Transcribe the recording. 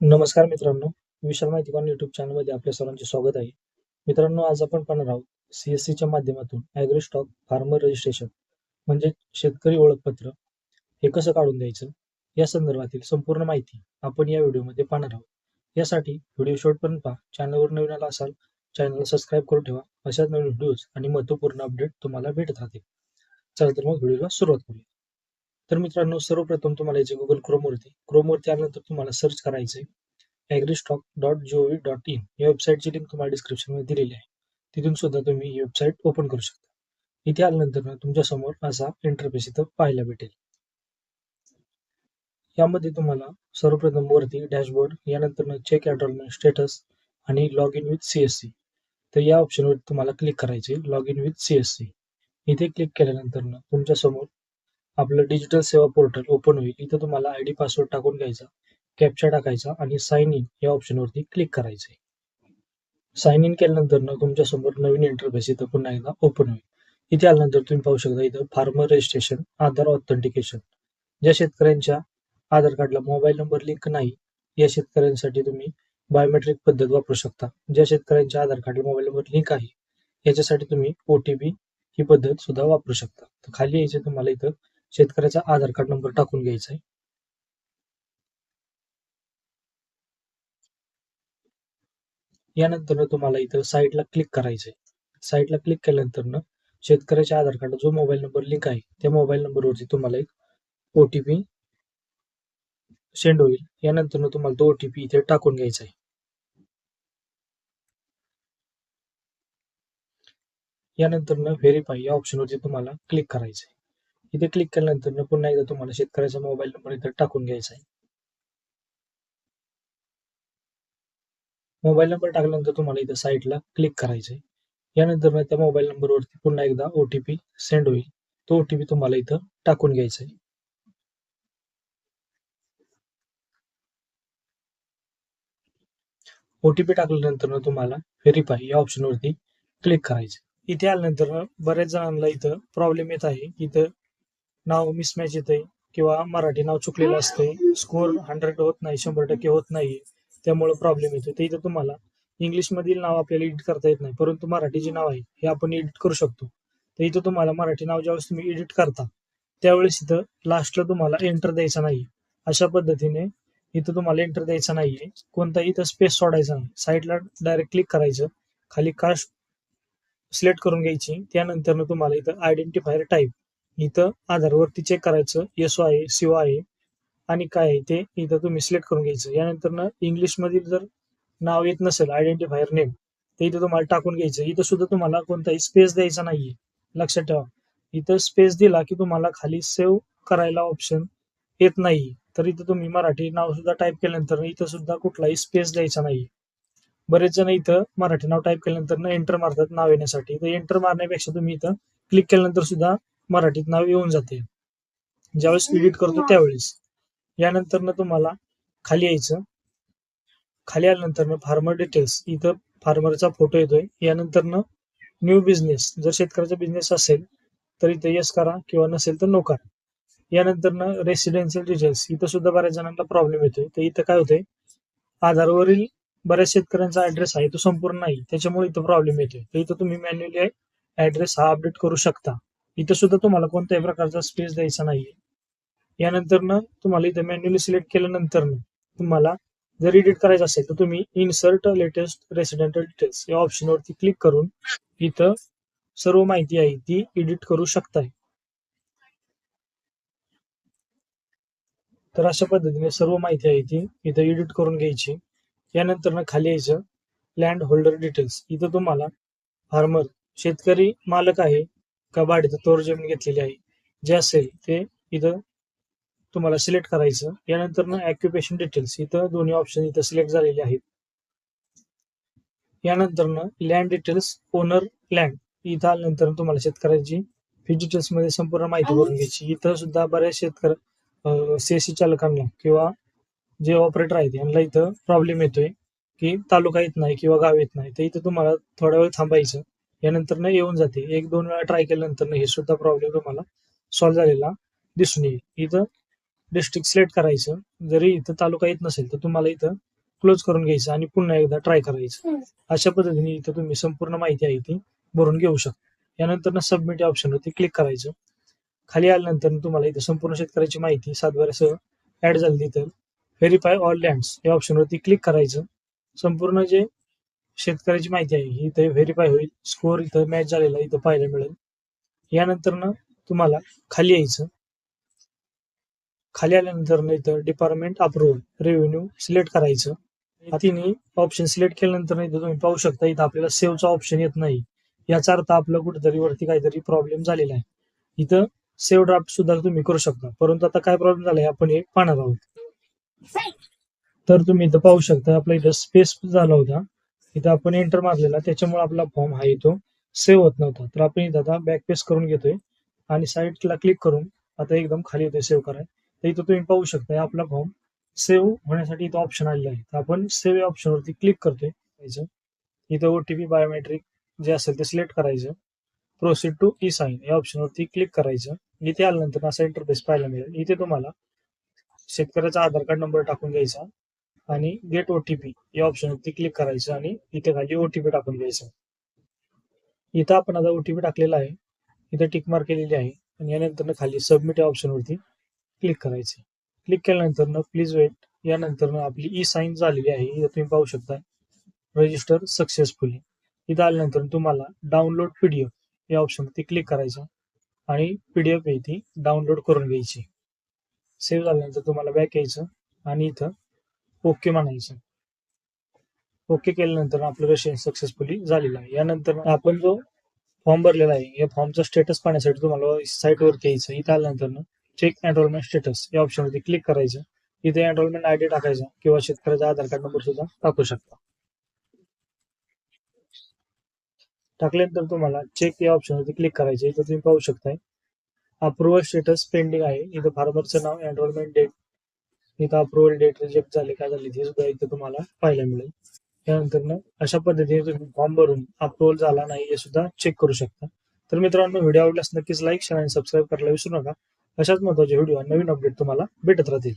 नमस्कार मित्रांनो, विशाल माहिती कॉन युट्यूब चॅनलमध्ये आपल्या सर्वांचे स्वागत आहे. मित्रांनो, आज आपण पाहणार आहोत सीएससीच्या माध्यमातून ॲग्री स्टॉक फार्मर रजिस्ट्रेशन म्हणजे शेतकरी ओळखपत्र हे कसं काढून द्यायचं, या संदर्भातील संपूर्ण माहिती आपण या व्हिडिओमध्ये पाहणार आहोत. यासाठी व्हिडिओ शेवटपर्यंत पहा. चॅनलवर नवीन आला असाल, चॅनलला सबस्क्राईब करून ठेवा. अशाच नवीन व्हिडिओज आणि महत्त्वपूर्ण अपडेट तुम्हाला भेटत राहतील. चला तर मग व्हिडिओला सुरुवात करूया. तर मित्रांनो, सर्वप्रथम तुम्हाला याचे गुगल क्रोमवरती क्रोमवरती आल्यानंतर तुम्हाला सर्च करायचं आहे इन या वेबसाईटची लिंक तुम्हाला डिस्क्रिप्शनमध्ये दिलेली आहे. तिथून सुद्धा तुम्ही ही वेबसाईट ओपन करू शकता. इथे आल्यानंतर तुमच्यासमोर असा इंटरफेस इथं पाहायला भेटेल. यामध्ये तुम्हाला सर्वप्रथम वरती डॅशबोर्ड यानंतर चेक एनरोलमेंट स्टेटस आणि लॉग इन विथ सीएससी तर या ऑप्शनवर तुम्हाला क्लिक करायचे लॉग इन विथ सीएससी इथे क्लिक केल्यानंतर तुमच्यासमोर आपलं डिजिटल सेवा पोर्टल ओपन होईल. इथं तुम्हाला आयडी पासवर्ड टाकून घ्यायचा, कॅप्चा टाकायचा आणि साइन इन या ऑप्शनवरती क्लिक करायचं साइन इन केल्यानंतर ना तुमच्यासमोर नवीन इंटरफेस इथं पुन्हा एकदा ओपन होईल. इथे आल्यानंतर तुम्ही पाहू शकता इथं फार्मर रजिस्ट्रेशन, आधार ऑथेंटिकेशन ज्या शेतकऱ्यांच्या आधार कार्डला मोबाईल नंबर लिंक नाही, या शेतकऱ्यांसाठी तुम्ही बायोमेट्रिक पद्धत वापरू शकता. ज्या शेतकऱ्यांच्या आधार कार्डला मोबाईल नंबर लिंक आहे, याच्यासाठी तुम्ही ओ ही पद्धत सुद्धा वापरू शकता. तर खाली यायचे तुम्हाला इथं शेतकऱ्याचा आधार कार्ड नंबर टाकून घ्यायचा आहे. यानंतर तुम्हाला इथं साईटला क्लिक करायचं आहे. क्लिक केल्यानंतर शेतकऱ्याच्या आधार कार्ड जो मोबाईल नंबर लिंक आहे, त्या मोबाईल नंबरवरती तुम्हाला एक ओटीपी सेंड होईल. यानंतर तुम्हाला तो ओटीपी इथे टाकून घ्यायचा आहे. यानंतर व्हेरीफाय या ऑप्शनवरती तुम्हाला क्लिक करायचं आहे. इथे क्लिक केल्यानंतर पुन्हा एकदा तुम्हाला शेतकऱ्याचा मोबाईल नंबर इथे टाकून घ्यायचा आहे. मोबाईल नंबर टाकल्यानंतर तुम्हाला इथं साईटला क्लिक करायचं आहे. यानंतर त्या मोबाईल नंबरवरती पुन्हा एकदा ओ-टी-पी सेंड होईल. तो ओ-टी-पी तुम्हाला इथं टाकून घ्यायचा आहे. ओ-टी-पी टाकल्यानंतर तुम्हाला व्हेरीफाय या ऑप्शनवरती क्लिक करायचं. इथे आल्यानंतर बऱ्याच जणांना इथं प्रॉब्लेम येत आहे. इथं नाव मिसमॅच येते किंवा मराठी नाव चुकलेलं असतंय. स्कोर हंड्रेड होत नाही, शंभर टक्के होत नाही. त्यामुळे प्रॉब्लेम येतो. ते इथं तुम्हाला इंग्लिश मधील नाव आपल्याला एडिट करता येत नाही, परंतु मराठी जे नाव आहे हे आपण एडिट करू शकतो. तर इथं तुम्हाला मराठी नाव ज्यावेळेस तुम्ही एडिट करता, त्यावेळेस इथं लास्टला तुम्हाला एंटर द्यायचा नाही. अशा पद्धतीने इथं तुम्हाला एंटर द्यायचा नाहीये. कोणताही इथं स्पेस सोडायचा नाही. साईडला डायरेक्ट क्लिक करायचं. खाली कास्ट सिलेक्ट करून घ्यायची. त्यानंतर तुम्हाला इथं आयडेंटिफायर टाईप इथं आधारवरती चेक करायचं. येसो आहे, सिओ आहे आणि काय आहे ते इथं तुम्ही सिलेक्ट करून घ्यायचं. यानंतर इंग्लिश मधील जर नाव येत नसेल आयडेंटिफायर नेम तर इथं तुम्हाला टाकून घ्यायचं. इथं सुद्धा तुम्हाला कोणताही स्पेस द्यायचा नाहीये. लक्षात ठेवा. इथं स्पेस दिला की तुम्हाला खाली सेव्ह करायला ऑप्शन येत नाही. तर इथं तुम्ही मराठी नाव सुद्धा टाईप केल्यानंतर इथं सुद्धा कुठलाही स्पेस द्यायचा नाही. बरेच जण इथं मराठी नाव टाईप केल्यानंतर एंटर मारतात नाव येण्यासाठी. तर एंटर मारण्यापेक्षा तुम्ही इथं क्लिक केल्यानंतर सुद्धा मराठीत नाव येऊन जाते. ज्यावेळेस एडिट करतो त्यावेळेस. यानंतर तुम्हाला खाली यायचं. खाली आल्यानंतर फार्मर डिटेल्स इथं फार्मरचा फोटो येतोय. यानंतर न्यू बिझनेस जर शेतकऱ्याचा बिझनेस असेल तर इथं येस करा किंवा नसेल तर नो करा. यानंतर रेसिडेन्शियल डिटेल्स इथं सुद्धा बऱ्याच जणांना प्रॉब्लेम येतोय. तर इथं काय होतंय आधारवरील बऱ्याच शेतकऱ्यांचा ऍड्रेस आहे तो संपूर्ण नाही. त्याच्यामुळे इथं प्रॉब्लेम येतोय. तर इथं तुम्ही मॅन्युअली ऍड्रेस हा अपडेट करू शकता. इथं सुद्धा तुम्हाला कोणत्याही प्रकारचा स्पेस द्यायचा नाहीये. यानंतर तुम्हाला इथं मॅन्युअली सिलेक्ट केल्यानंतर तुम्हाला जर एडिट करायचं असेल तर तुम्ही इन्सर्ट लेटेस्ट रेसिडेंटल डिटेल्स या ऑप्शनवरती क्लिक करून इथं सर्व माहिती आहे ती एडिट करू शकताय. तर अशा पद्धतीने सर्व माहिती आहे ती इथं एडिट करून घ्यायची. यानंतर खाली यायचं लँड होल्डर डिटेल्स इथं तुम्हाला फार्मर शेतकरी मालक आहे का भाडेतत्त्वावर जमीन घेतलेली आहे जे असेल ते इथं तुम्हाला सिलेक्ट करायचं. यानंतर ऑक्युपेशन डिटेल्स इथं दोन्ही ऑप्शन इथं सिलेक्ट झालेले आहेत. यानंतर लँड डिटेल्स ओनर लँड इथं आल्यानंतर तुम्हाला शेतकऱ्याची फी डिटेल्समध्ये संपूर्ण माहिती भरून घ्यायची. इथं सुद्धा बऱ्याच शेतकरी सीएससी चालकांना किंवा जे ऑपरेटर आहेत यांना इथं प्रॉब्लेम येतोय की तालुका येत नाही किंवा गाव येत नाही. तर इथं तुम्हाला थोडा वेळ थांबायचं. यानंतर येऊन जाते. एक दोन वेळा ट्राय केल्यानंतर हे सुद्धा प्रॉब्लेम तुम्हाला सॉल्व्ह झालेला दिसून येईल. इथं डिस्ट्रिक्ट सिलेक्ट करायचं. जरी इथं तालुका येत नसेल तर तुम्हाला इथं क्लोज करून घ्यायचं आणि पुन्हा एकदा ट्राय करायचं. अशा पद्धतीने इथं तुम्ही संपूर्ण माहिती आहे ती भरून घेऊ शकता. यानंतर सबमिट या ऑप्शनवरती क्लिक करायचं. खाली आल्यानंतर तुम्हाला इथं संपूर्ण शेतकऱ्याची माहिती सातबाऱ्यासह ऍड झाली तिथं व्हेरीफाय ऑल लँड्स या ऑप्शनवरती क्लिक करायचं. संपूर्ण जे शेतकऱ्याची माहिती आहे. ही इथे व्हेरीफाय होईल. स्कोअर इथं मॅच झालेला इथं पाहायला मिळेल. यानंतर ना तुम्हाला खाली यायचं. खाली आल्यानंतर ना इथं डिपार्टमेंट अप्रुव्हल रेव्हेन्यू सिलेक्ट करायचं. तिने ऑप्शन सिलेक्ट केल्यानंतर इथं तुम्ही पाहू शकता इथं आपल्याला सेव्हचा ऑप्शन येत नाही. याचा अर्थ आपलं कुठेतरी वरती काहीतरी प्रॉब्लेम झालेला आहे. इथं सेव्ह ड्राफ्ट सुद्धा तुम्ही करू शकता. परंतु आता काय प्रॉब्लेम झालाय आपण हे पाहणार आहोत. तर तुम्ही इथं पाहू शकता आपला इथं स्पेस झाला होता. इथं आपण एंटर मारलेला त्याच्यामुळे आपला फॉर्म हा येतो. सेव्ह होत नव्हता. तर आपण इथं आता बॅकपेस करून घेतोय. आणि साईडला क्लिक करून आता एकदम खाली येतोय सेव्ह कराय तर इथं तुम्ही पाहू शकता आपला फॉर्म सेव्ह होण्यासाठी इथं ऑप्शन आलेला आहे. तर आपण सेव्ह या ऑप्शनवरती क्लिक करतोय. याचं. इथं ओटीपी बायोमेट्रिक जे असेल ते सिलेक्ट करायचं. प्रोसीड टू ई साईन या ऑप्शनवरती क्लिक करायचं. इथे आल्यानंतर असा इंटरफेस पाहायला मिळेल. इथे तुम्हाला शेतकऱ्याचा आधार कार्ड नंबर टाकून घ्यायचा. आणि गेट ओटीपी या ऑप्शनवरती क्लिक करायचं आणि इथे खाली ओटीपी टाकून घ्यायचं. इथं आपण आता ओटीपी टाकलेला आहे. इथं टिक मार्क केलेली आहे आणि यानंतर खाली सबमिट या ऑप्शनवरती क्लिक करायचं. क्लिक केल्यानंतर प्लीज वेट यानंतर आपली ई साईन झालेली आहे. इथं तुम्ही पाहू शकता रजिस्टर सक्सेसफुली इथं आल्यानंतर तुम्हाला डाउनलोड पीडीएफ या ऑप्शनवरती क्लिक करायचं आणि पीडीएफ ही ती डाउनलोड करून घ्यायची. सेव्ह झाल्यानंतर तुम्हाला बॅक यायचं आणि इथं ओके म्हणायचं ओके केल्यानंतर आपलं रशियन सक्सेसफुली झालेलं आहे. यानंतर आपण जो फॉर्म भरलेला आहे या फॉर्मचा स्टेटस पाहण्यासाठी तुम्हाला साईट यायचं इथं आल्यानंतर चेक एनरोलमेंट स्टेटस या ऑप्शनवरती क्लिक करायचं. इथे एनरोलमेंट आय डी टाकायचा किंवा शेतकऱ्याचा आधार कार्ड नंबर सुद्धा टाकू शकता. टाकल्यानंतर तुम्हाला चेक या ऑप्शनवरती क्लिक करायचे इथं तुम्ही पाहू शकताय अप्रुव्हल स्टेटस पेंडिंग आहे. इथं फार्मरचं नाव एनरोलमेंट डेट इथं अप्रुव्हल डेट रिजेक्ट झाले काय झाले ते सुद्धा इथे तुम्हाला पाहायला मिळेल. त्यानंतर अशा पद्धतीने तुम्ही फॉर्म भरून अप्रुव्हल झाला नाही हे सुद्धा चेक करू शकता. तर मित्रांनो व्हिडिओ आवडल्यास नक्कीच लाईक शेअर आणि सबस्क्राईब करायला विसरू नका. अशाच महत्त्वाचे व्हिडिओ नवीन अपडेट तुम्हाला भेटत राहतील.